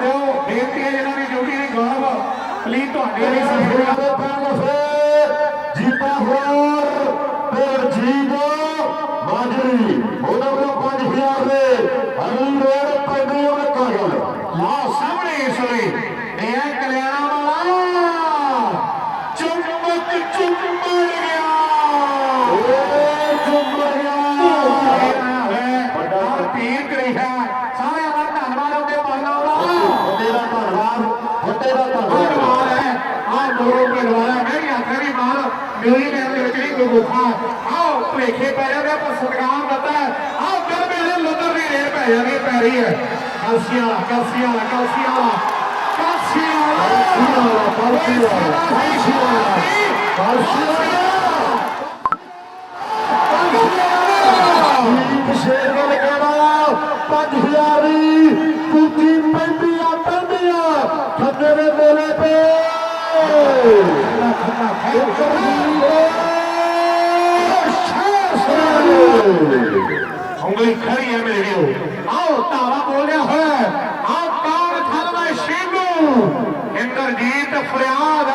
ਦਿਓ। ਬੇਨਤੀ ਹੈ ਜਿਹਨਾਂ ਦੀ ਡਿਊਟੀ ਦੀ ਗੌਰਵ ਪਲੀਜ਼ ਤੁਹਾਡੇ ਲਈ ਸਾਈਡ ਦੇ ਪੰਜ ਫੇਰ ਜੀਤਾ ਹੋਰ ਪਰ ਜੀਵੋ ਮਾਜਰੀ। ਉਹਨਾਂ ਕੋਲ 5000 ਦੇ ਅਗਲੀ ਰੋਡ ਪੈਂਦੀ ਉਹ ਕਾਗਲ ਲਾ ਸਾਹਮਣੇ ਇਸ ਲਈ ਇਹ ਹੈ ਕਲਿਆਣਾ ਵਾਲਾ। ਚੁੰਬਕ ਚੁੰਬੜ ਗਿਆ। ਓਏ ਚੁੰਬੜ ਗਿਆ। ਵੱਡਾ ਤੀਰ ਕਰਿਆ ਸਾਰਿਆਂ मेले में हमने ਉਂਗਲੀ ਖੜੀ ਹੈ ਮੇਰੇ ਵੀਰੋ। ਆਓ ਤਾਰਾ ਬੋਲਿਆ ਹੋਇਆ ਆਓ ਤਾਰ ਥਲਵਾ ਸ਼ਿੰਗੂ ਇੰਦਰਜੀਤ ਫਰਿਆਦ